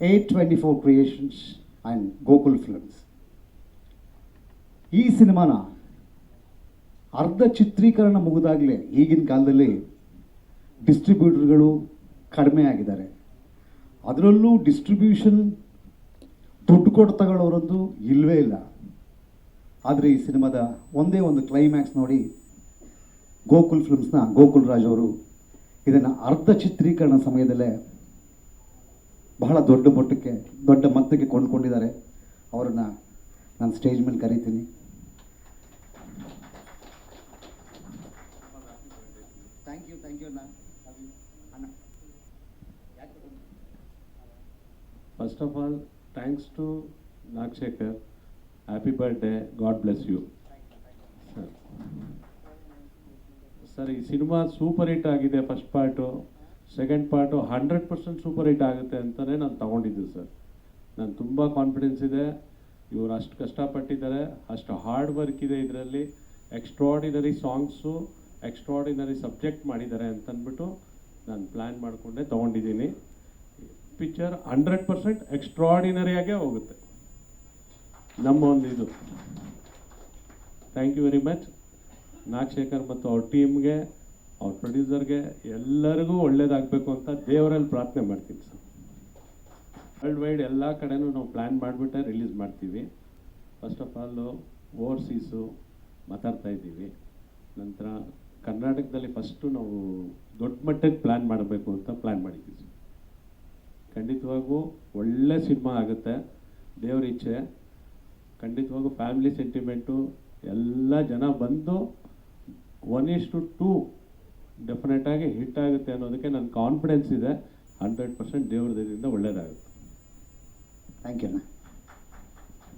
Eight twenty four creations and Gokul films ಈ ಸಿನಿಮಾನ ಅರ್ಧ ಚಿತ್ರೀಕರಣ ಮುಗಿದಾಗಲೇ ಈಗಿನ ಕಾಲದಲ್ಲಿ ಡಿಸ್ಟ್ರಿಬ್ಯೂಟರ್ಗಳು ಕಡಿಮೆ ಆಗಿದ್ದಾರೆ. ಅದರಲ್ಲೂ ಡಿಸ್ಟ್ರಿಬ್ಯೂಷನ್ ದುಡ್ಡು ಕೊಟ್ಟು ಇಲ್ಲವೇ ಇಲ್ಲ. ಆದರೆ ಈ ಸಿನಿಮಾದ ಒಂದೇ ಒಂದು ಕ್ಲೈಮ್ಯಾಕ್ಸ್ ನೋಡಿ ಗೋಕುಲ್ ಫಿಲ್ಮ್ಸ್ನ ಗೋಕುಲ್ ರಾಜ್ ಅವರು ಇದನ್ನು ಅರ್ಧ ಚಿತ್ರೀಕರಣ ಸಮಯದಲ್ಲೇ ಬಹಳ ದೊಡ್ಡ ಮಟ್ಟಕ್ಕೆ ದೊಡ್ಡ ಮಟ್ಟಕ್ಕೆ ಕೊಂಡ್ಕೊಂಡಿದ್ದಾರೆ ಅವರನ್ನು ನಾನು ಸ್ಟೇಜ್ ಮೇಲೆ ಕರಿತೀನಿ ಥ್ಯಾಂಕ್ ಯು ಥ್ಯಾಂಕ್ ಯು ಅಣ್ಣ ಅಣ್ಣ happy birthday God bless you Nagshekhar. Happy birthday. God you. Sir. Sir ಈ ಸಿನಿಮಾ ಸೂಪರ್ ಹಿಟ್ ಆಗಿದೆ first part second part hundred percent super hit ಆಗುತ್ತೆ ಅಂತಲೇ ನಾನು ತಗೊಂಡಿದ್ದು ಸರ್ ನಾನು ತುಂಬ ಕಾನ್ಫಿಡೆನ್ಸ್ ಇದೆ. ಇವರು ಅಷ್ಟು ಕಷ್ಟಪಟ್ಟಿದ್ದಾರೆ. ಅಷ್ಟು ಹಾರ್ಡ್ ವರ್ಕ್ ಇದೆ ಇದರಲ್ಲಿ. ಎಕ್ಸ್ಟ್ರಾಡಿನರಿ ಸಾಂಗ್ಸು ಎಕ್ಸ್ಟ್ರಾಡಿನರಿ ಸಬ್ಜೆಕ್ಟ್ ಮಾಡಿದ್ದಾರೆ ಅಂತಂದ್ಬಿಟ್ಟು ನಾನು ಪ್ಲ್ಯಾನ್ ಮಾಡಿಕೊಂಡೆ ತೊಗೊಂಡಿದ್ದೀನಿ. ಪಿಕ್ಚರ್ ಹಂಡ್ರೆಡ್ ಪರ್ಸೆಂಟ್ ಎಕ್ಸ್ಟ್ರಾಡಿನರಿಯಾಗೇ ಹೋಗುತ್ತೆ. ನಮ್ಮ ಒಂದು ಇದು thank you very much Nagashekhar ಮತ್ತು ಅವ್ರ ಟೀಮ್ಗೆ ಅವ್ರ ಪ್ರೊಡ್ಯೂಸರ್ಗೆ ಎಲ್ಲರಿಗೂ ಒಳ್ಳೇದಾಗಬೇಕು ಅಂತ ದೇವರಲ್ಲಿ ಪ್ರಾರ್ಥನೆ ಮಾಡ್ತೀನಿ ಸರ್. ವರ್ಲ್ಡ್ ವೈಡ್ ಎಲ್ಲ ಕಡೆನೂ ನಾವು ಪ್ಲ್ಯಾನ್ ಮಾಡಿಬಿಟ್ಟೆ ರಿಲೀಸ್ ಮಾಡ್ತೀವಿ. ಫಸ್ಟ್ ಆಫ್ ಆಲು ಓವರ್ಸೀಸು ಮಾತಾಡ್ತಾ ಇದ್ದೀವಿ. ನಂತರ ಕರ್ನಾಟಕದಲ್ಲಿ ಫಸ್ಟು ನಾವು ದೊಡ್ಡ ಮಟ್ಟಕ್ಕೆ ಪ್ಲ್ಯಾನ್ ಮಾಡಬೇಕು ಅಂತ ಪ್ಲ್ಯಾನ್ ಮಾಡಿದ್ದೀವಿ ಸರ್. ಖಂಡಿತವಾಗೂ ಒಳ್ಳೆ ಸಿನಿಮಾ ಆಗುತ್ತೆ. ದೇವ್ರ ಇಚ್ಛೆ. ಖಂಡಿತವಾಗೂ ಫ್ಯಾಮಿಲಿ ಸೆಂಟಿಮೆಂಟು ಎಲ್ಲ ಜನ ಬಂದು ಒನ್ ಇಷ್ಟು ಟೂ ಡೆಫಿನೆಟಾಗಿ ಹಿಟ್ ಆಗುತ್ತೆ ಅನ್ನೋದಕ್ಕೆ ನನ್ನ ಕಾನ್ಫಿಡೆನ್ಸ್ ಇದೆ. ಹಂಡ್ರೆಡ್ ಪರ್ಸೆಂಟ್ ದೇವ್ರದಿಂದ ಒಳ್ಳೆಯದಾಗುತ್ತೆ ಥ್ಯಾಂಕ್ ಯು ಅಣ್ಣ.